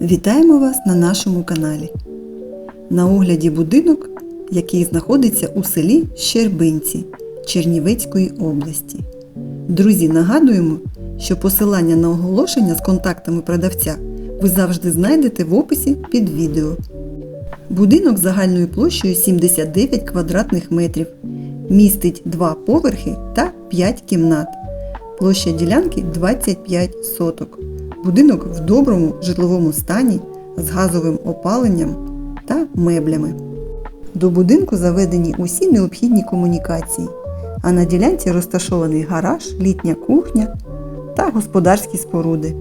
Вітаємо вас на нашому каналі. На огляді будинок, який знаходиться у селі Щербинці Чернівецької області. Друзі, нагадуємо, що посилання на оголошення з контактами продавця ви завжди знайдете в описі під відео. Будинок загальною площею 79 квадратних метрів, містить 2 поверхи та 5 кімнат. Площа ділянки 25 соток. Будинок в доброму житловому стані з газовим опаленням та меблями. До будинку заведені усі необхідні комунікації, а на ділянці розташований гараж, літня кухня та господарські споруди.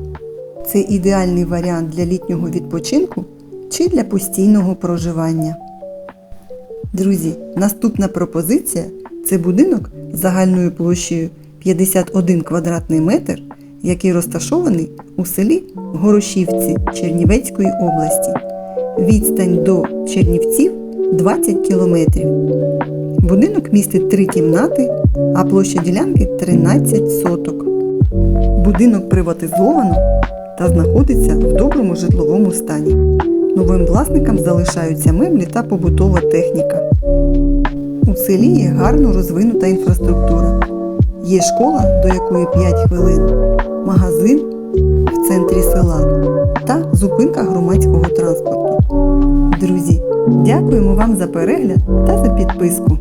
Це ідеальний варіант для літнього відпочинку чи для постійного проживання. Друзі, наступна пропозиція це будинок загальною площею 51 квадратний метр, який розташований у селі Горошівці Чернівецької області. Відстань до Чернівців 20 кілометрів. Будинок містить три кімнати, а площа ділянки 13 соток. Будинок приватизовано та знаходиться в доброму житловому стані. Новим власникам залишаються меблі та побутова техніка. У селі є гарно розвинута інфраструктура. Є школа, до якої 5 хвилин, магазин в центрі села та зупинка громадського транспорту. Друзі, дякуємо вам за перегляд та за підписку.